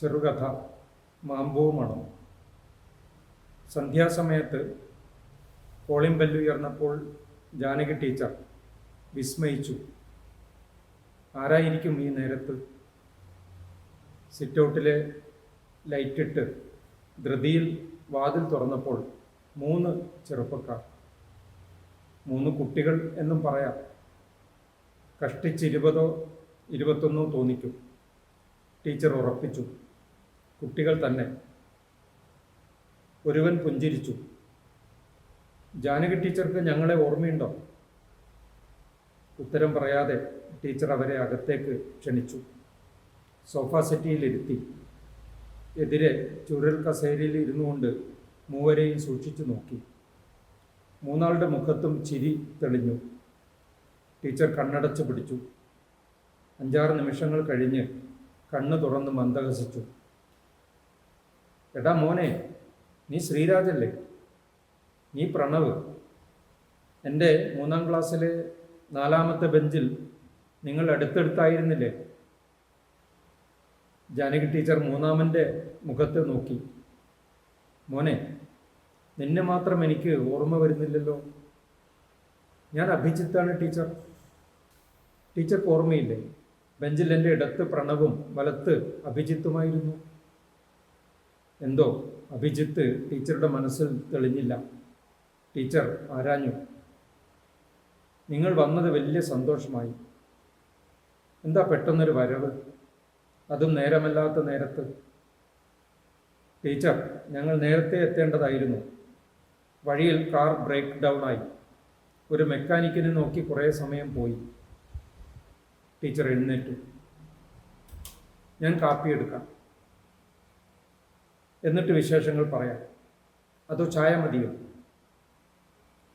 ചെറുകഥ മാമ്പൂ മണം സന്ധ്യാസമയത്ത് കോളിംഗ് ബെല്ല് ഉയർന്നപ്പോൾ ജാനകി ടീച്ചർ വിസ്മയിച്ചു. ആരായിരിക്കും ഈ നേരത്ത്? സിറ്റൗട്ടിലെ ലൈറ്റിട്ട് ധൃതിയിൽ വാതിൽ തുറന്നപ്പോൾ മൂന്ന് ചെറുപ്പക്കാർ. മൂന്ന് കുട്ടികൾ എന്നും പറയാം. കഷ്ടിച്ച് ഇരുപതോ ഇരുപത്തൊന്നോ തോന്നിക്കും ടീച്ചർ ഉറപ്പിച്ചു. കുട്ടികൾ തന്നെ ഒരുവൻ പുഞ്ചിരിച്ചു. ജാനകി ടീച്ചർക്ക് ഞങ്ങളെ ഓർമ്മയുണ്ടോ? ഉത്തരം പറയാതെ ടീച്ചർ അവരെ അകത്തേക്ക് ക്ഷണിച്ചു. സോഫ സെറ്റിയിലിരുത്തി. എതിരെ ചുരൽ കസേരയിൽ ഇരുന്നു കൊണ്ട് മൂവരെയും സൂക്ഷിച്ചു നോക്കി. മൂന്നാളുടെ മുഖത്തും ചിരി തെളിഞ്ഞു. ടീച്ചർ കണ്ണടച്ചു പിടിച്ചു. അഞ്ചാറ് നിമിഷങ്ങൾ കഴിഞ്ഞ് കണ്ണ് തുറന്ന് മന്ദഹസിച്ചു. എടാ മോനെ നീ ശ്രീരാജല്ലേ? നീ പ്രണവ്. എന്റെ മൂന്നാം ക്ലാസ്സിലെ നാലാമത്തെ ബെഞ്ചിൽ നിങ്ങൾ അടുത്തടുത്തായിരുന്നില്ലേ? ജാനകി ടീച്ചർ മൂന്നാമന്റെ മുഖത്ത് നോക്കി. മോനെ നിന്നെ മാത്രം എനിക്ക് ഓർമ്മ വരുന്നില്ലല്ലോ. ഞാൻ അഭിജിത്താണ് ടീച്ചർ. ടീച്ചർക്ക് ഓർമ്മയില്ലേ? ബെഞ്ചിൽ എന്റെ ഇടത്ത് പ്രണവും വലത്ത് അഭിജിത്തുമായിരുന്നു. എന്തോ അഭിജിത്ത് ടീച്ചറുടെ മനസ്സിൽ തെളിഞ്ഞില്ല. ടീച്ചർ ആരാഞ്ഞു? നിങ്ങൾ വന്നത് വലിയ സന്തോഷമായി. എന്താ പെട്ടെന്നൊരു വരവ്? അതും നേരമല്ലാത്ത നേരത്ത്. ടീച്ചർ ഞങ്ങൾ നേരത്തെ എത്തേണ്ടതായിരുന്നു. വഴിയിൽ കാർ ബ്രേക്ക് ഡൗൺ ആയി. ഒരു മെക്കാനിക്കിനെ നോക്കി കുറേ സമയം പോയി. ടീച്ചർ എഴുന്നേറ്റു. ഞാൻ കാപ്പി എടുക്കാം. എന്നിട്ട് വിശേഷങ്ങൾ പറയാം. അതോ ചായ മതിയോ?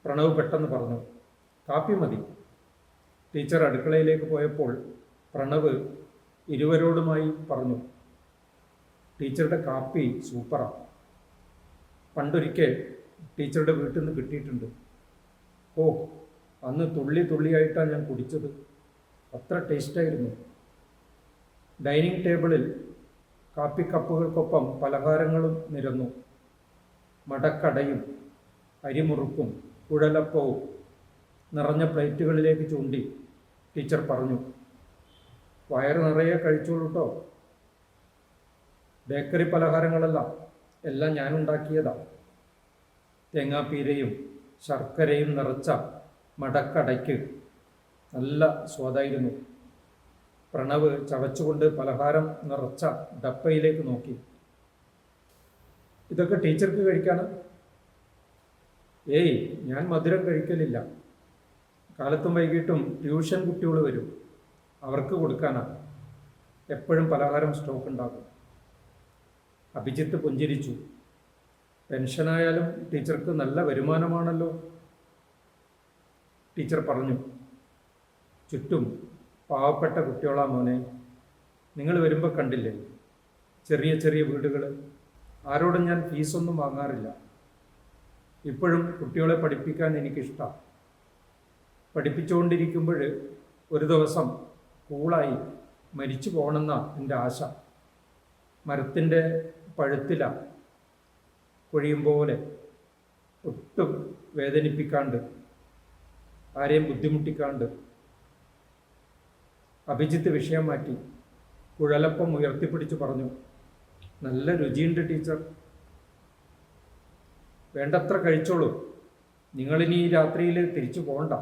പ്രണവ് പെട്ടെന്ന് പറഞ്ഞു കാപ്പി മതി. ടീച്ചർ അടുക്കളയിലേക്ക് പോയപ്പോൾ പ്രണവ് ഇരുവരോടുമായി പറഞ്ഞു ടീച്ചറുടെ കാപ്പി സൂപ്പറാണ് പണ്ടൊരിക്കൽ ടീച്ചറുടെ വീട്ടിൽ നിന്ന് കിട്ടിയിട്ടുണ്ട്. ഓ അന്ന് തുള്ളി തുള്ളിയായിട്ടാണ് ഞാൻ കുടിച്ചത്. അത്ര ടേസ്റ്റായിരുന്നു. ഡൈനിങ് ടേബിളിൽ കാപ്പി കപ്പുകൾക്കൊപ്പം പലഹാരങ്ങളും നിരന്നു. മടക്കടയും അരിമുറുക്കും കുഴലപ്പവും നിറഞ്ഞ പ്ലേറ്റുകളിലേക്ക് ചൂണ്ടി ടീച്ചർ പറഞ്ഞു വയറ് നിറയെ കഴിച്ചോളൂ കേട്ടോ ബേക്കറി പലഹാരങ്ങളല്ല എല്ലാം ഞാൻ ഉണ്ടാക്കിയതാ തേങ്ങാപ്പീരയും ശർക്കരയും നിറച്ച മടക്കടയ്ക്ക് നല്ല സ്വാദായിരുന്നു. പ്രണവ് ചവച്ചുകൊണ്ട് പലഹാരം നിറച്ച ഡപ്പയിലേക്ക് നോക്കി. ഇതൊക്കെ ടീച്ചർക്ക് കഴിക്കാണ് ഏയ് ഞാൻ മധുരം കഴിക്കലില്ല. കാലത്തും വൈകിട്ടും ട്യൂഷൻ കുട്ടികൾ വരും. അവർക്ക് കൊടുക്കാനാണ് എപ്പോഴും പലഹാരം സ്റ്റോക്ക് ഉണ്ടാകും അഭിജിത്ത് പുഞ്ചിരിച്ചു. പെൻഷനായാലും ടീച്ചർക്ക് നല്ല വരുമാനമാണല്ലോ. ടീച്ചർ പറഞ്ഞു. ചുറ്റും പാവപ്പെട്ട കുട്ടികളാ മോനെ. നിങ്ങൾ വരുമ്പോൾ കണ്ടില്ലേ? ചെറിയ ചെറിയ വീടുകൾ ആരോടും ഞാൻ ഫീസൊന്നും വാങ്ങാറില്ല. ഇപ്പോഴും കുട്ടികളെ പഠിപ്പിക്കാൻ എനിക്കിഷ്ടമാണ് പഠിപ്പിച്ചുകൊണ്ടിരിക്കുമ്പോൾ ഒരു ദിവസം കൂളായി മരിച്ചു പോകണമെന്ന എന്റെ ആശ. മരത്തിന്റെ പഴുത്തില കൊഴിയും പോലെ ഒട്ടും വേദനിപ്പിക്കാണ്ട് ആരെയും ബുദ്ധിമുട്ടിക്കാണ്ട് അഭിജിത്ത് വിഷയം മാറ്റി കുഴലപ്പം ഉയർത്തിപ്പിടിച്ച് പറഞ്ഞു നല്ല രുചിയുണ്ട് ടീച്ചർ. വേണ്ടത്ര കഴിച്ചോളൂ. നിങ്ങളിനി ഈ രാത്രിയിൽ തിരിച്ചു പോകണ്ട.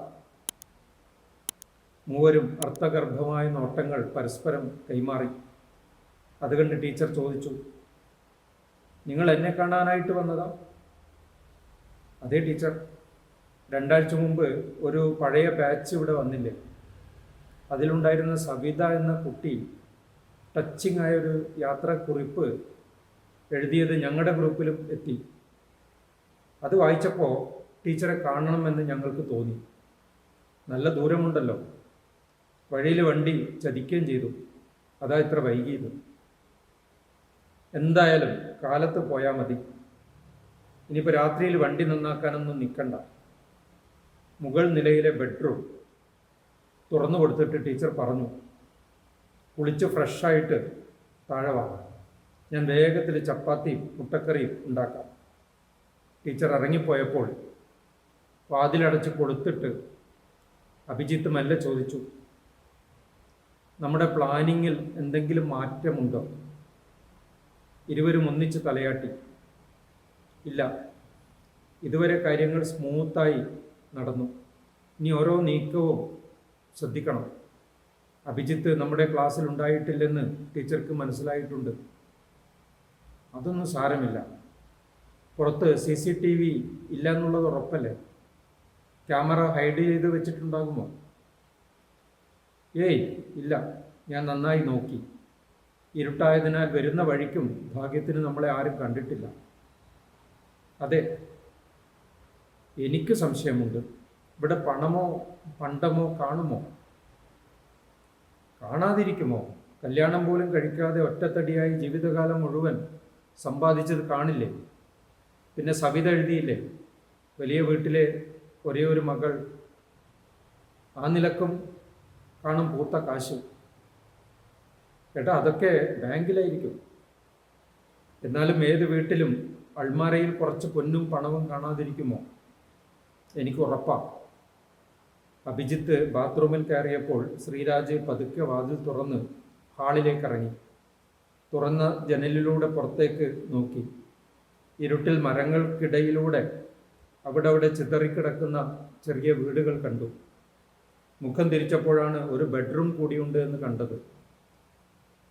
മൂവരും അർത്ഥഗർഭമായ നോട്ടങ്ങൾ പരസ്പരം കൈമാറി. അത് കണ്ട് ടീച്ചർ ചോദിച്ചു നിങ്ങൾ എന്നെ കാണാനായിട്ട് വന്നതാ? അതെ ടീച്ചർ. രണ്ടാഴ്ച മുമ്പ് ഒരു പഴയ ബാച്ച് ഇവിടെ വന്നില്ലേ. അതിലുണ്ടായിരുന്ന സവിത എന്ന കുട്ടി ടച്ചിങ് ആയ ഒരു യാത്രാക്കുറിപ്പ് എഴുതിയത് ഞങ്ങളുടെ ഗ്രൂപ്പിലും എത്തി. അത് വായിച്ചപ്പോൾ ടീച്ചറെ കാണണമെന്ന് ഞങ്ങൾക്ക് തോന്നി. നല്ല ദൂരമുണ്ടല്ലോ. വഴിയിൽ വണ്ടി ചതിക്കുകയും ചെയ്തു. അതാ ഇത്ര വൈകിയത്. എന്തായാലും കാലത്ത് പോയാൽ മതി. ഇനിയിപ്പോൾ രാത്രിയിൽ വണ്ടി നന്നാക്കാനൊന്നും നിൽക്കണ്ട മുകൾ നിലയിലെ ബെഡ്റൂം. തുറന്നു കൊടുത്തിട്ട് ടീച്ചർ പറഞ്ഞു കുളിച്ച് ഫ്രഷായിട്ട് താഴെ വാ. ഞാൻ വേഗത്തിൽ ചപ്പാത്തിയും മുട്ടക്കറിയും ഉണ്ടാക്കാം. ടീച്ചർ ഇറങ്ങിപ്പോയപ്പോൾ വാതിലടച്ച് കൊടുത്തിട്ട് അഭിജിത്ത് മെല്ലെ ചോദിച്ചു നമ്മുടെ പ്ലാനിങ്ങിൽ എന്തെങ്കിലും മാറ്റമുണ്ടോ? ഇരുവരും ഒന്നിച്ച് തലയാട്ടി ഇല്ല. ഇതുവരെ കാര്യങ്ങൾ സ്മൂത്തായി നടന്നു. ഇനി ഓരോ നീക്കവും ശ്രദ്ധിക്കണം. അഭിജിത്ത് നമ്മുടെ ക്ലാസ്സിൽ ഉണ്ടായിട്ടില്ലെന്ന് ടീച്ചർക്ക് മനസ്സിലായിട്ടുണ്ട്. അതൊന്നും സാരമില്ല. പുറത്ത് സി സി ടി വി ഇല്ല എന്നുള്ളത് ഉറപ്പല്ലേ? ക്യാമറ ഹൈഡ് ചെയ്ത് വെച്ചിട്ടുണ്ടാകുമോ? ഏയ് ഇല്ല. ഞാൻ നന്നായി നോക്കി. ഇരുട്ടായതിനാൽ വരുന്ന വഴിക്കും ഭാഗ്യത്തിന് നമ്മളെ ആരും കണ്ടിട്ടില്ല. അതെ എനിക്ക് സംശയമുണ്ട്. ഇവിടെ പണമോ പണ്ടമോ കാണുമോ? കാണാതിരിക്കുമോ? കല്യാണം പോലും കഴിക്കാതെ ഒറ്റത്തടിയായി ജീവിതകാലം മുഴുവൻ സമ്പാദിച്ചത് കാണില്ലേ? പിന്നെ സവിത എഴുതിയില്ലേ? വലിയ വീട്ടിലെ ഒരേ ഒരു മകൾ. ആ നിലക്കും കാണും പൂത്ത കാശ്. ചേട്ടാ അതൊക്കെ ബാങ്കിലായിരിക്കും. എന്നാലും ഏത് വീട്ടിലും അൾമാരയിൽ കുറച്ച് പൊന്നും പണവും കാണാതിരിക്കുമോ? എനിക്ക് ഉറപ്പാ. അഭിജിത്ത് ബാത്റൂമിൽ കയറിയപ്പോൾ ശ്രീരാജ് പതുക്കെ വാതിൽ തുറന്ന് ഹാളിലേക്ക് ഇറങ്ങി. തുറന്ന ജനലിലൂടെ പുറത്തേക്ക് നോക്കി. ഇരുട്ടിൽ മരങ്ങൾക്കിടയിലൂടെ അവിടെ അവിടെ ചിതറിക്കിടക്കുന്ന ചെറിയ വീടുകൾ കണ്ടു. മുഖം തിരിച്ചപ്പോഴാണ് ഒരു ബെഡ്റൂം കൂടിയുണ്ട് എന്ന് കണ്ടത്.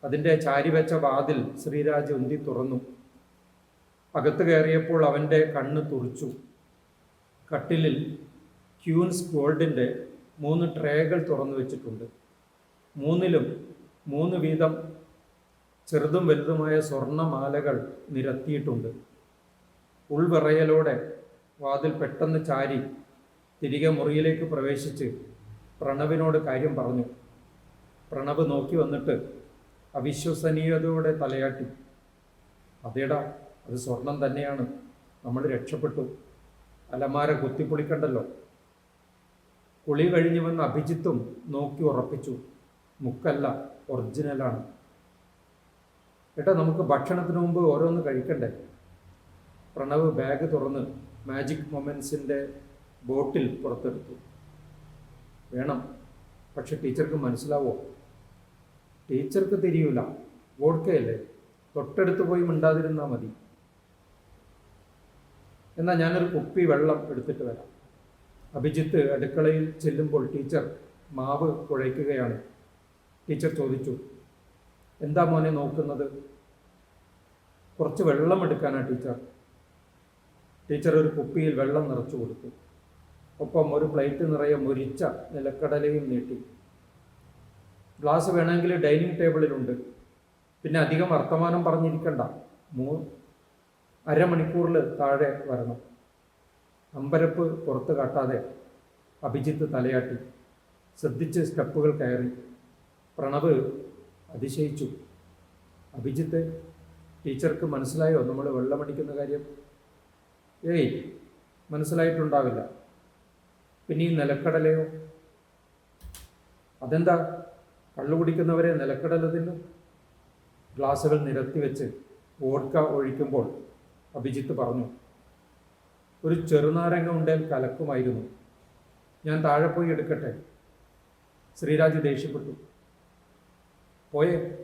അതിന്റെ ചാരിവെച്ച വാതിൽ ശ്രീരാജ് ഉന്തി തുറന്നു. അകത്ത് കയറിയപ്പോൾ അവന്റെ കണ്ണ് തുറിച്ചു. കട്ടിലിൽ ക്യൂൻസ് ഗോൾഡിന്റെ മൂന്ന് ട്രേകൾ തുറന്നു വെച്ചിട്ടുണ്ട്. മൂന്നിലും മൂന്ന് വീതം ചെറുതും വലുതുമായ സ്വർണമാലകൾ നിരത്തിയിട്ടുണ്ട്. ഉൾവിറയലോടെ വാതിൽ പെട്ടെന്ന് ചാരി തിരികെ മുറിയിലേക്ക് പ്രവേശിച്ച് പ്രണവിനോട് കാര്യം പറഞ്ഞു. പ്രണവ് നോക്കി വന്നിട്ട് അവിശ്വസനീയതയോടെ തലയാട്ടി. അതേടാ അത് സ്വർണം തന്നെയാണ്. നമ്മൾ രക്ഷപ്പെട്ടു. അലമാര കുത്തിപ്പൊളിക്കണ്ടല്ലോ. കുളി കഴിഞ്ഞു വന്ന അഭിജിത്തും നോക്കി ഉറപ്പിച്ചു മുക്കല്ല ഒറിജിനലാണ് ഏട്ടാ നമുക്ക് ഭക്ഷണത്തിന് മുമ്പ് ഓരോന്ന് കഴിക്കണ്ടേ? പ്രണവ് ബാഗ് തുറന്ന് മാജിക് മൊമെൻസിന്റെ ബോട്ടിൽ പുറത്തെടുത്തു. വേണം പക്ഷെ ടീച്ചർക്ക് മനസ്സിലാവോ? ടീച്ചർക്ക് തിരിയൂല വോഡ്കയല്ലേ തൊട്ടടുത്ത് പോയി മിണ്ടാതിരുന്നാൽ മതി. എന്നാൽ ഞാനൊരു കുപ്പി വെള്ളം എടുത്തിട്ട് വരാം. അഭിജിത്ത് അടുക്കളയിൽ ചെല്ലുമ്പോൾ ടീച്ചർ മാവ് കുഴയ്ക്കുകയാണ്. ടീച്ചർ ചോദിച്ചു എന്താ മോനെ നോക്കുന്നത്? കുറച്ച് വെള്ളം എടുക്കാനാ ടീച്ചർ. ടീച്ചർ ഒരു കുപ്പിയിൽ വെള്ളം നിറച്ചു കൊടുത്തു. ഒപ്പം ഒരു പ്ലേറ്റ് നിറയെ മുരിച്ച നിലക്കടലയും നീട്ടി. ഗ്ലാസ് വേണമെങ്കിൽ ഡൈനിങ് ടേബിളിലുണ്ട്. പിന്നെ അധികം വർത്തമാനം പറഞ്ഞിരിക്കണ്ട. മൂ അരമണിക്കൂറിൽ താഴെ വരണം. അമ്പരപ്പ് പുറത്ത് കാട്ടാതെ അഭിജിത്ത് തലയാട്ടി. ശ്രദ്ധിച്ച് സ്റ്റെപ്പുകൾ കയറി. പ്രണവ് അതിശയിച്ചു. അഭിജിത്ത് ടീച്ചർക്ക് മനസ്സിലായോ നമ്മൾ വെള്ളമടിക്കുന്ന കാര്യം? ഏയ് മനസ്സിലായിട്ടുണ്ടാവില്ല. പിന്നെ ഈ നിലക്കടലയോ? അതെന്താ? കള്ളു കുടിക്കുന്നവരെ നിലക്കടല തിന്നും? ഗ്ലാസുകൾ നിരത്തി വെച്ച് വോഡ്ക ഒഴിക്കുമ്പോൾ അഭിജിത്ത് പറഞ്ഞു ഒരു ചെറുനാരങ്ങ ഉണ്ടേൽ കലക്കുമായിരുന്നു. ഞാൻ താഴെ പോയി എടുക്കട്ടെ? ശ്രീരാജ് ദേഷ്യപ്പെട്ടു. പോയേ.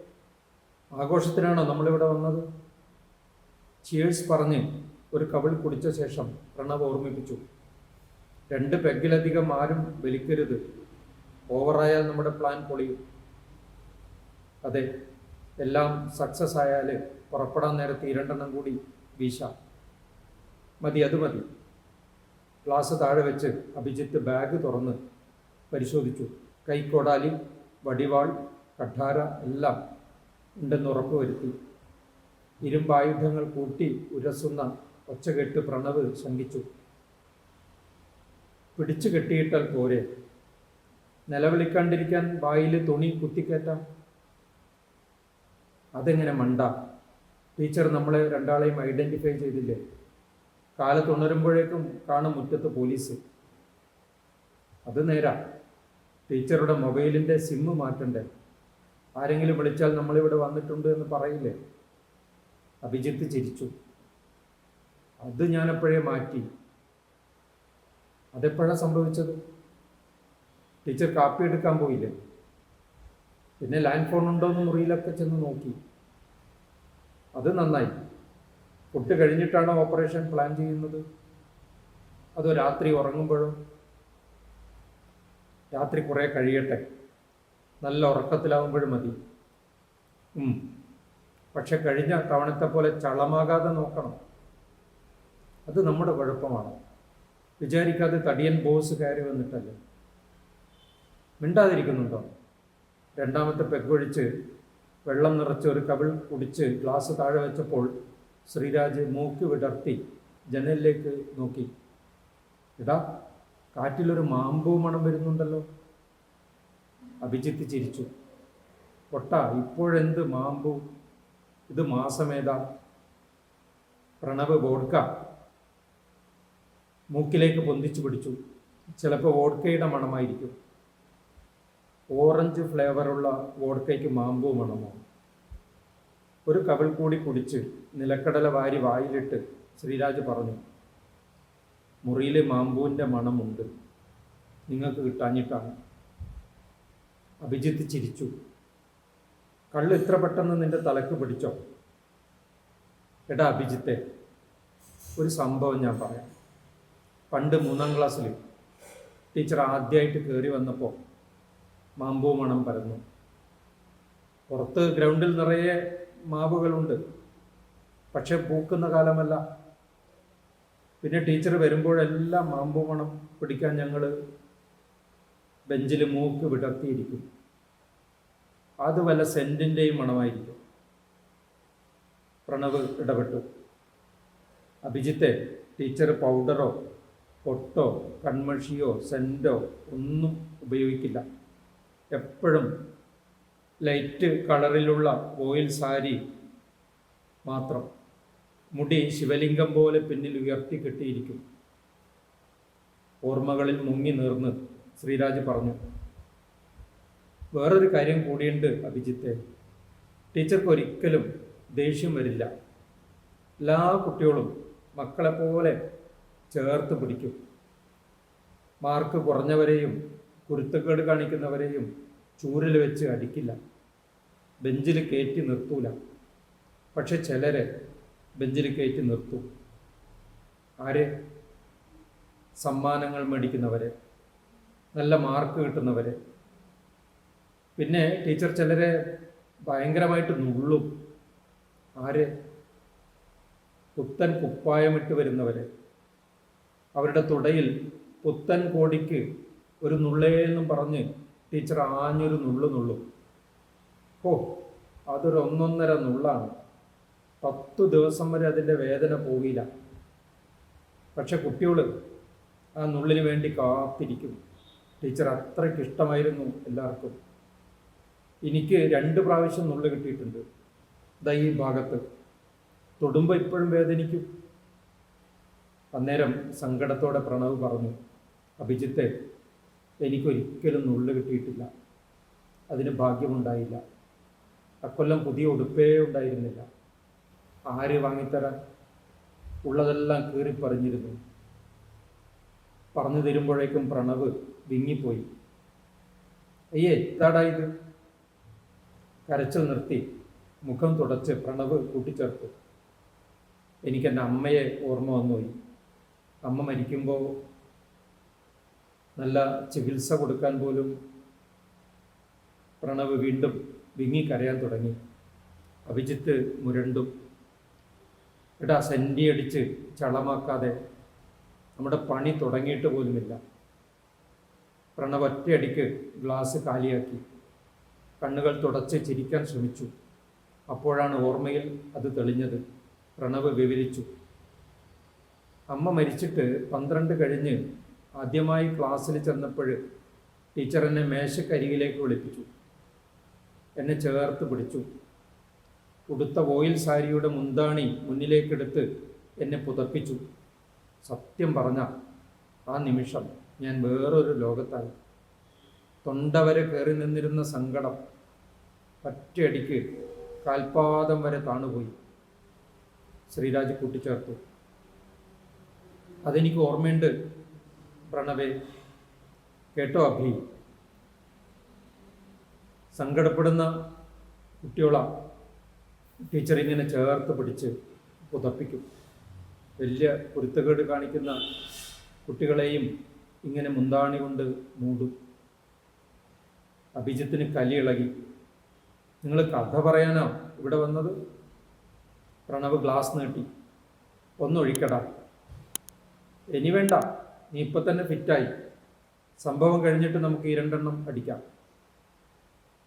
ആഘോഷത്തിനാണോ നമ്മളിവിടെ വന്നത്? ചിയേഴ്സ് പറഞ്ഞ് ഒരു കവിൾ കുടിച്ച ശേഷം പ്രണവ് ഓർമ്മിപ്പിച്ചു. രണ്ട് പെഗിലധികം ആരും വലിക്കരുത് ഓവറായാൽ നമ്മുടെ പ്ലാൻ പൊളിയും. അതെ എല്ലാം സക്സസ് ആയാൽ പുറപ്പെടാൻ നേരത്തെ ഇരണ്ടെണ്ണം കൂടി വീശാം. മതി അത് മതി. ഗ്ലാസ് താഴെ വെച്ച് അഭിജിത്ത് ബാഗ് തുറന്ന് പരിശോധിച്ചു. കൈക്കോടാലി വടിവാൾ കഠാര എല്ലാം ഉണ്ടെന്ന് ഉറപ്പുവരുത്തി ഇരുമ്പായുധങ്ങൾ കൂട്ടി ഉരസുന്ന ഒച്ചകെട്ട് പ്രണവ് ശങ്കിച്ചു. പിടിച്ചു കെട്ടിയിട്ടാൽ പോരെ? നിലവിളിക്കാണ്ടിരിക്കാൻ വായിൽ തുണി കുത്തിക്കയറ്റാം? അതെങ്ങനെ മണ്ട? ടീച്ചർ നമ്മളെ രണ്ടാളെയും ഐഡന്റിഫൈ ചെയ്തില്ലേ? കാലത്ത് ഉണരുമ്പോഴേക്കും കാണും മുറ്റത്ത് പോലീസ് അത് നേരാ. ടീച്ചറുടെ മൊബൈലിന്റെ സിമ്മ് മാറ്റണ്ടേ? ആരെങ്കിലും വിളിച്ചാൽ നമ്മളിവിടെ വന്നിട്ടുണ്ട് എന്ന് പറയില്ലേ? അഭിജിത്ത് ചിരിച്ചു. അത് ഞാനെപ്പോഴേ മാറ്റി? അതെപ്പോഴാണ് സംഭവിച്ചത്? ടീച്ചർ കാപ്പി എടുക്കാൻ പോയില്ലേ? പിന്നെ ലാൻഡ് ഫോൺ ഉണ്ടോ എന്ന് മുറിയിലൊക്കെ ചെന്ന് നോക്കി. അത് നന്നായി. ഫുഡ് കഴിഞ്ഞിട്ടാണോ ഓപ്പറേഷൻ പ്ലാൻ ചെയ്യുന്നത്? അതോ രാത്രി ഉറങ്ങുമ്പോഴോ? രാത്രി കുറേ കഴിയട്ടെ. നല്ല ഉറക്കത്തിലാവുമ്പോഴും മതി. പക്ഷെ കഴിഞ്ഞ തവണത്തെ പോലെ ചളമാകാതെ നോക്കണം. അത് നമ്മുടെ കുഴപ്പമാണ്. വിചാരിക്കാതെ തടിയൻ ബോസ് കയറി വന്നിട്ടല്ലേ? മിണ്ടാതിരിക്കുന്നുണ്ടോ? രണ്ടാമത്തെ പെഗൊഴിച്ച് വെള്ളം നിറച്ച് ഒരു കവിൾ കുടിച്ച് ഗ്ലാസ് താഴെ വെച്ചപ്പോൾ ശ്രീരാജ് മൂക്ക് വിടർത്തി ജനലിലേക്ക് നോക്കി. എടാ കാറ്റിലൊരു മാമ്പൂ മണം വരുന്നുണ്ടല്ലോ. അഭിജിത്ത് ചിരിച്ചു. പൊട്ട ഇപ്പോഴെന്ത് മാമ്പൂ? ഇത് മാസമേതാ പ്രണവ് വോഡ്ക മൂക്കിലേക്ക് പൊന്തിച്ചു പിടിച്ചു. ചിലപ്പോൾ വോഡ്കയുടെ മണമായിരിക്കും. ഓറഞ്ച് ഫ്ലേവറുള്ള വോഡ്കയ്ക്ക് മാമ്പൂ മണമോ? ഒരു കവിൾ കൂടി കുടിച്ച് നിലക്കടല വാരി വായിലിട്ട് ശ്രീരാജ് പറഞ്ഞു മുറിയിലെ മാമ്പൂവിന്റെ മണമുണ്ട്. നിങ്ങൾക്ക് കിട്ടാഞ്ഞിട്ടാണ്. അഭിജിത്ത് ചിരിച്ചു. കള്ള് ഇത്ര പെട്ടെന്ന് നിന്റെ തലക്ക് പിടിച്ചോ? എടാ അഭിജിത്തെ ഒരു സംഭവം ഞാൻ പറയാം. പണ്ട് മൂന്നാം ക്ലാസ്സിൽ ടീച്ചർ ആദ്യമായിട്ട് കയറി വന്നപ്പോൾ മാമ്പൂ മണം പരന്നു. പുറത്ത് ഗ്രൗണ്ടിൽ നിറയെ മാവുകളുണ്ട്. പക്ഷെ പൂക്കുന്ന കാലമല്ല. പിന്നെ ടീച്ചർ വരുമ്പോഴെല്ലാം മാമ്പൂ മണം പിടിക്കാൻ ഞങ്ങൾ ബെഞ്ചിൽ മൂക്ക് വിടർത്തിയിരിക്കും. അത് വല്ല സെന്റിന്റെയും മണമായിരിക്കും. പ്രണവ് ഇടപെട്ടു. അഭിജിത്തെ ടീച്ചർ പൗഡറോ പൊട്ടോ കൺമഷിയോ സെന്റോ ഒന്നും ഉപയോഗിക്കില്ല. എപ്പോഴും ലൈറ്റ് കളറിലുള്ള ഓയിൽ സാരി മാത്രം. മുടി ശിവലിംഗം പോലെ പിന്നിൽ ഉയർത്തി കെട്ടിയിരിക്കും. ഓർമ്മകളിൽ മുങ്ങി നീർന്ന് ശ്രീരാജ് പറഞ്ഞു വേറൊരു കാര്യം കൂടിയുണ്ട് അഭിജിത്തെ. ടീച്ചർക്ക് ഒരിക്കലും ദേഷ്യം വരില്ല. എല്ലാ കുട്ടികളും മക്കളെപ്പോലെ ചേർത്ത് പിടിക്കും. മാർക്ക് കുറഞ്ഞവരെയും കുരുത്തക്കേട് കാണിക്കുന്നവരെയും ചൂരിൽ വെച്ച് അടിക്കില്ല. ബെഞ്ചിൽ കയറ്റി നിർത്തൂല. പക്ഷെ ചിലരെ ബെഞ്ചിൽ കയറ്റി നിർത്തും. ആരെ? സമ്മാനങ്ങൾ മേടിക്കുന്നവരെ. നല്ല മാർക്ക് കിട്ടുന്നവരെ. പിന്നെ ടീച്ചർ ചിലരെ ഭയങ്കരമായിട്ട് നുള്ളും. ആരെ? പുത്തൻ കുപ്പായമിട്ട് വരുന്നവരെ. അവരുടെ തുടയിൽ പുത്തൻ കോടിക്ക് ഒരു നുള്ളേന്നും പറഞ്ഞ് ടീച്ചർ ആഞ്ഞൊരു നുള്ളു നുള്ളും. ഓ അതൊരു ഒന്നൊന്നര നുള്ളാണ്. പത്തു ദിവസം വരെ അതിന്റെ വേദന പോകില്ല. പക്ഷെ കുട്ടികൾ ആ നുള്ളിന് വേണ്ടി കാത്തിരിക്കും. ടീച്ചർ അത്രയ്ക്ക് ഇഷ്ടമായിരുന്നു എല്ലാവർക്കും. എനിക്ക് രണ്ട് പ്രാവശ്യം നുള്ളു കിട്ടിയിട്ടുണ്ട്. ദൈ ഈ ഭാഗത്ത്. തൊടുമ്പോൾ ഇപ്പോഴും വേദനിക്കും. അന്നേരം സങ്കടത്തോടെ പ്രണവ് പറഞ്ഞു അഭിജിത്തെ എനിക്കൊരിക്കലും നുള്ളു കിട്ടിയിട്ടില്ല. അതിന് ഭാഗ്യമുണ്ടായില്ല. അക്കൊല്ലം പുതിയ ഉടുപ്പേ ഉണ്ടായിരുന്നില്ല. ആര് വാങ്ങിത്തരാൻ ഉള്ളതെല്ലാം കീറി പറഞ്ഞിരുന്നു പറഞ്ഞു തരുമ്പോഴേക്കും പ്രണവ് വിങ്ങിപ്പോയി. അയ്യേ ഇതാടാ ഇത്? കരച്ചിൽ നിർത്തി. മുഖം തുടച്ച് പ്രണവ് കൂട്ടിച്ചേർത്തു. എനിക്ക് എന്റെ അമ്മയെ ഓർമ്മ വന്നുപോയി. അമ്മ മരിക്കുമ്പോൾ നല്ല ചികിത്സ കൊടുക്കാൻ പോലും പ്രണവ് വീണ്ടും വിങ്ങി കരയാൻ തുടങ്ങി. അഭിജിത്ത് മുരണ്ടും എടാ സെന്റി അടിച്ച് ചളമാക്കാതെ നമ്മുടെ പണി തുടങ്ങിയിട്ട് പോലുമില്ല. പ്രണവ് ഒറ്റയടിക്ക് ഗ്ലാസ് കാലിയാക്കി. കണ്ണുകൾ തുടച്ച് ചിരിക്കാൻ ശ്രമിച്ചു. അപ്പോഴാണ് ഓർമ്മയിൽ അത് തെളിഞ്ഞത്. പ്രണവ് വിവരിച്ചു. അമ്മ മരിച്ചിട്ട് പന്ത്രണ്ട് കഴിഞ്ഞ് ആദ്യമായി ക്ലാസ്സിൽ ചെന്നപ്പോൾ ടീച്ചർ എന്നെ മേശക്കരികിലേക്ക് വിളിപ്പിച്ചു. എന്നെ ചേർത്ത് പിടിച്ചു. ഉടുത്ത ഓയിൽ സാരിയുടെ മുന്താണി മുന്നിലേക്കെടുത്ത് എന്നെ പുതപ്പിച്ചു. സത്യം പറഞ്ഞ ആ നിമിഷം ഞാൻ വേറൊരു ലോകത്തായി. തൊണ്ട വരെ കയറി നിന്നിരുന്ന സങ്കടം ഒറ്റയടിക്ക് കാൽപാദം വരെ താണുപോയി. ശ്രീരാജ് കൂട്ടിച്ചേർത്തു. അതെനിക്ക് ഓർമ്മയുണ്ട് പ്രണവേ. കേട്ടോ അഭി? സങ്കടപ്പെടുന്ന കുട്ടികളാ ടീച്ചർ ഇങ്ങനെ ചേർത്ത് പിടിച്ച് പുതപ്പിക്കും. വലിയ പൊരുത്തക്കേട് കാണിക്കുന്ന കുട്ടികളെയും ഇങ്ങനെ മുന്താണി കൊണ്ട് മൂടും. അഭിജിത്തിന് കലിയിളകി. നിങ്ങൾ കഥ പറയാനോ? ഇവിടെ വന്നത്? പ്രണവ് ഗ്ലാസ് നീട്ടി. ഒന്നൊഴിക്കടാ. ഇനി വേണ്ട. നീ ഇപ്പം തന്നെ ഫിറ്റായി. സംഭവം കഴിഞ്ഞിട്ട് നമുക്ക് ഈ രണ്ടെണ്ണം അടിക്കാം.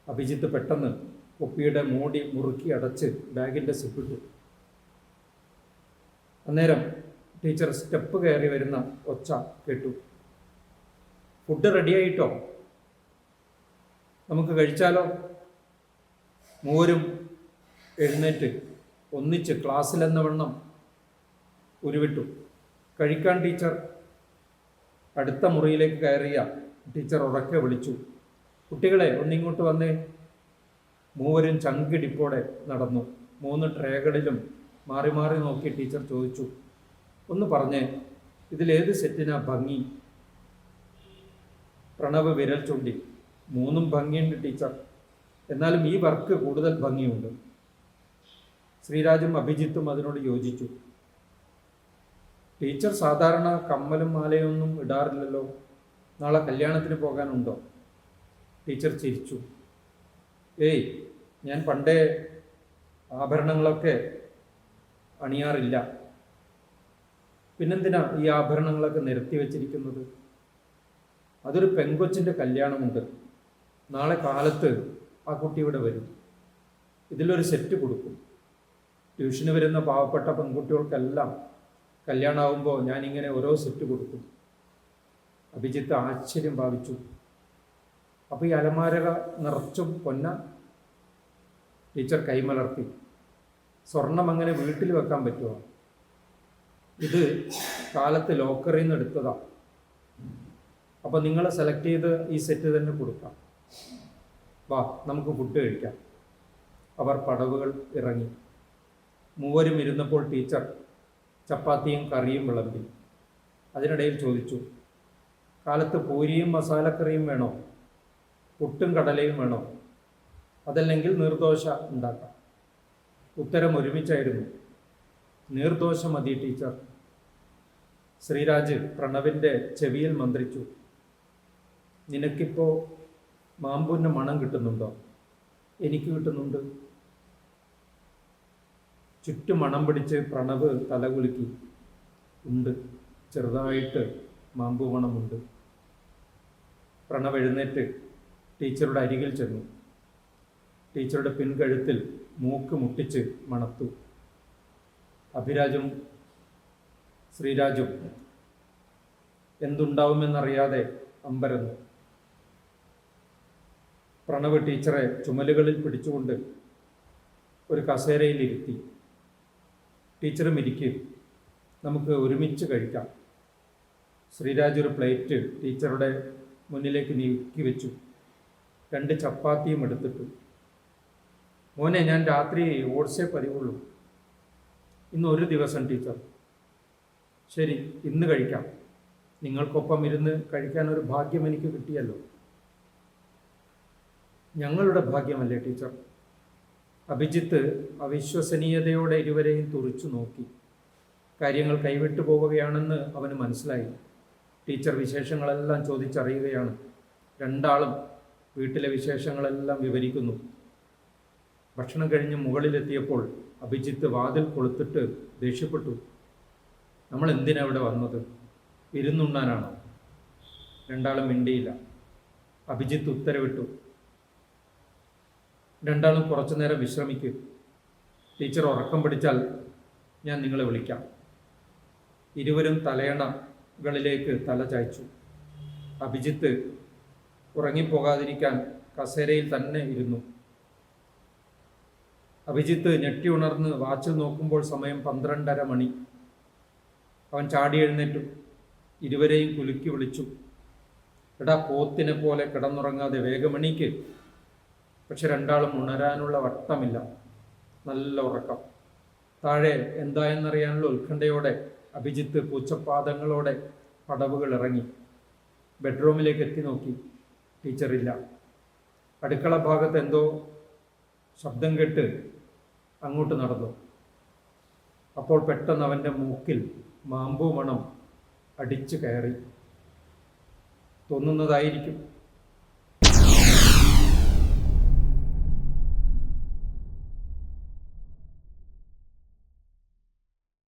അഭിജിത്ത് പെട്ടെന്ന് കുപ്പിയുടെ മൂടി മുറുക്കി അടച്ച് ബാഗിന്റെ സിപ്പിട്ടു. അന്നേരം ടീച്ചർ സ്റ്റെപ്പ് കയറി വരുന്ന ഒച്ച കേട്ടു. ഫുഡ് റെഡിയായിട്ടോ? നമുക്ക് കഴിച്ചാലോ? മൂവരും എഴുന്നേറ്റ് ഒന്നിച്ച് ക്ലാസ്സിലെന്ന വണ്ണം ഉരുവിട്ടു. കഴിക്കാൻ ടീച്ചർ അടുത്ത മുറിയിലേക്ക് കയറിയ ടീച്ചർ ഉറക്കെ വിളിച്ചു. കുട്ടികളെ ഒന്നിങ്ങോട്ട് വന്നേ. മൂവരും ചങ്കിടിപ്പോടെ നടന്നു. മൂന്ന് ട്രേകളിലും മാറി മാറി നോക്കി ടീച്ചർ ചോദിച്ചു ഒന്ന് പറഞ്ഞേ ഇതിലേത് സെറ്റിനാ ഭംഗി? പ്രണവ് വിരൽ ചൂണ്ടി മൂന്നും ഭംഗിയുണ്ട് ടീച്ചർ. എന്നാലും ഈ വർക്ക് കൂടുതൽ ഭംഗിയുണ്ട്. ശ്രീരാജും അഭിജിത്തും അതിനോട് യോജിച്ചു. ടീച്ചർ സാധാരണ കമ്മലും മാലയൊന്നും ഇടാറില്ലല്ലോ. നാളെ കല്യാണത്തിന് പോകാനുണ്ടോ? ടീച്ചർ ചിരിച്ചു. ഏയ് ഞാൻ പണ്ടേ ആഭരണങ്ങളൊക്കെ അണിയാറില്ല. പിന്നെന്തിനാ ഈ ആഭരണങ്ങളൊക്കെ നിരത്തി വെച്ചിരിക്കുന്നത്? അതൊരു പെങ്കൊച്ചിന്റെ കല്യാണമുണ്ട്. നാളെ കാലത്ത് ആ കുട്ടി ഇവിടെ വരും. ഇതിലൊരു സെറ്റ് കൊടുക്കും. ട്യൂഷന് വരുന്ന പാവപ്പെട്ട പെൺകുട്ടികൾക്കെല്ലാം കല്യാണമാകുമ്പോൾ ഞാനിങ്ങനെ ഓരോ സെറ്റ് കൊടുക്കും. അഭിജിത്ത് ആശ്ചര്യം ഭാവിച്ചു. അപ്പോൾ ഈ അലമാരക നിറച്ചും പൊന്ന ടീച്ചർ കൈമലർത്തി. സ്വർണം അങ്ങനെ വീട്ടിൽ വെക്കാൻ പറ്റുമോ ഇത് കാലത്ത് ലോക്കറിൽ നിന്ന് എടുത്തതാണ് അപ്പോൾ നിങ്ങൾ സെലക്ട് ചെയ്ത് ഈ സെറ്റ് തന്നെ കൊടുക്കാം. വാ നമുക്ക് ഫുഡ് കഴിക്കാം. അവർ പടവുകൾ ഇറങ്ങി. മൂവരും ഇരുന്നപ്പോൾ ടീച്ചർ ചപ്പാത്തിയും കറിയും വിളമ്പി. അതിനിടയിൽ ചോദിച്ചു കാലത്ത് പൂരിയും മസാലക്കറിയും വേണോ? പുട്ടും കടലയും വേണോ? അതല്ലെങ്കിൽ നീർദോശ ഉണ്ടാക്കാം. ഉത്തരം ഒരുമിച്ചായിരുന്നു. നീർദോശ മതി ടീച്ചർ. ശ്രീരാജ് പ്രണവിന്റെ ചെവിയിൽ മന്ത്രിച്ചു. നിനക്കിപ്പോൾ മാമ്പൂന്റെ മണം കിട്ടുന്നുണ്ടോ? എനിക്ക് കിട്ടുന്നുണ്ട്. ചുറ്റും മണം പിടിച്ച് പ്രണവ് തലകുലുക്കി ഉണ്ട്. ചെറുതായിട്ട് മാമ്പു മണമുണ്ട്. പ്രണവ് എഴുന്നേറ്റ് ടീച്ചറുടെ അരികിൽ ചെന്നു. ടീച്ചറുടെ പിൻകഴുത്തിൽ മൂക്ക് മുട്ടിച്ച് മണത്തു. അഭിരാജും ശ്രീരാജും എന്തുണ്ടാവുമെന്നറിയാതെ അമ്പരന്നു. പ്രണവ് ടീച്ചറെ ചുമലുകളിൽ പിടിച്ചുകൊണ്ട് ഒരു കസേരയിൽ ഇരുത്തി ടീച്ചറും ഇരിക്കും നമുക്ക് ഒരുമിച്ച് കഴിക്കാം. ശ്രീരാജ് ഒരു പ്ലേറ്റ് ടീച്ചറുടെ മുന്നിലേക്ക് നീക്കി വെച്ചു. രണ്ട് ചപ്പാത്തിയും എടുത്തിട്ടു. മോനെ ഞാൻ രാത്രി ഓട്സേ പതിവുള്ളൂ. ഇന്ന് ഒരു ദിവസം ടീച്ചർ. ശരി ഇന്ന് കഴിക്കാം. നിങ്ങൾക്കൊപ്പം ഇരുന്ന് കഴിക്കാൻ ഒരു ഭാഗ്യം എനിക്ക് കിട്ടിയല്ലോ. ഞങ്ങളുടെ ഭാഗ്യമല്ലേ ടീച്ചർ? അഭിജിത്ത് അവിശ്വസനീയതയോടെ ഇരുവരെയും തുറിച്ചു നോക്കി. കാര്യങ്ങൾ കൈവിട്ടു പോവുകയാണെന്ന് അവന് മനസ്സിലായി. ടീച്ചർ വിശേഷങ്ങളെല്ലാം ചോദിച്ചറിയുകയാണ്. രണ്ടാളും വീട്ടിലെ വിശേഷങ്ങളെല്ലാം വിവരിക്കുന്നു. ഭക്ഷണം കഴിഞ്ഞ് മുകളിലെത്തിയപ്പോൾ അഭിജിത്ത് വാതിൽ കൊളുത്തിട്ട് ദേഷ്യപ്പെട്ടു. നമ്മൾ എന്തിനാ ഇവിടെ വന്നത്? ഇരുന്നുണ്ണാനാണോ? രണ്ടാളും മിണ്ടിയില്ല. അഭിജിത്ത് ഉത്തരവിട്ടു. രണ്ടാളും കുറച്ചു നേരം വിശ്രമിക്കും. ടീച്ചർ ഉറക്കം പിടിച്ചാൽ ഞാൻ നിങ്ങളെ വിളിക്കാം. ഇരുവരും തലയണകളിലേക്ക് തല ചായ്ച്ചു. അഭിജിത്ത് ഉറങ്ങിപ്പോകാതിരിക്കാൻ കസേരയിൽ തന്നെ ഇരുന്നു. അഭിജിത്ത് ഞെട്ടി ഉണർന്ന് വാച്ചിൽ നോക്കുമ്പോൾ സമയം പന്ത്രണ്ടര മണി. അവൻ ചാടി എഴുന്നേറ്റു. ഇരുവരെയും കുലുക്കി വിളിച്ചു. എടാ പോത്തിനെ പോലെ കിടന്നുറങ്ങാതെ വേഗമണിക്ക് പക്ഷെ രണ്ടാളും ഉണരാനുള്ള വട്ടമില്ല. നല്ല ഉറക്കം. താഴെ എന്തായെന്നറിയാനുള്ള ഉത്കണ്ഠയോടെ അഭിജിത്ത് പൂച്ചപ്പാദങ്ങളോടെ പടവുകൾ ഇറങ്ങി ബെഡ്റൂമിലേക്ക് എത്തി നോക്കി. ടീച്ചറില്ല. അടുക്കള ഭാഗത്ത് എന്തോ ശബ്ദം കേട്ട് അങ്ങോട്ട് നടന്നു. അപ്പോൾ പെട്ടെന്ന് അവന്റെ മൂക്കിൽ മാമ്പൂ മണം അടിച്ചു കയറി. തോന്നുന്നതായിരിക്കും